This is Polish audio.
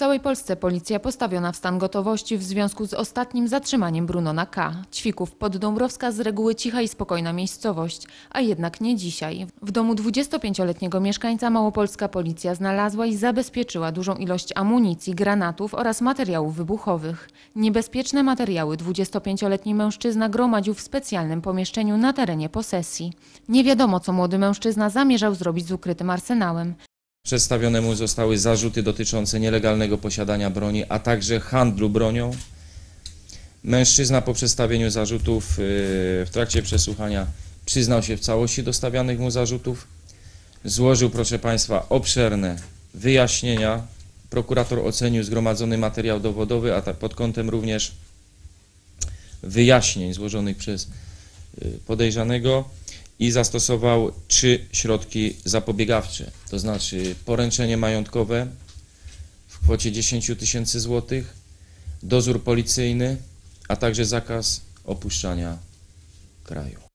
całej Polsce policja postawiona w stan gotowości w związku z ostatnim zatrzymaniem Brunona K. Ćwików Poddąbrowska z reguły cicha i spokojna miejscowość, a jednak nie dzisiaj. W domu 25-letniego mieszkańca małopolska policja znalazła i zabezpieczyła dużą ilość amunicji, granatów oraz materiałów wybuchowych. Niebezpieczne materiały 25-letni mężczyzna gromadził w specjalnym pomieszczeniu na terenie posesji. Nie wiadomo, co młody mężczyzna zamierzał zrobić z ukrytym arsenałem. Przedstawione mu zostały zarzuty dotyczące nielegalnego posiadania broni, a także handlu bronią. Mężczyzna po przedstawieniu zarzutów yy, w trakcie przesłuchania przyznał się w całości do stawianych mu zarzutów. Złożył, proszę Państwa, obszerne wyjaśnienia. Prokurator ocenił zgromadzony materiał dowodowy, a pod kątem również wyjaśnień złożonych przez yy, podejrzanego i zastosował trzy środki zapobiegawcze, to znaczy poręczenie majątkowe w kwocie 10 tysięcy złotych, dozór policyjny, a także zakaz opuszczania kraju.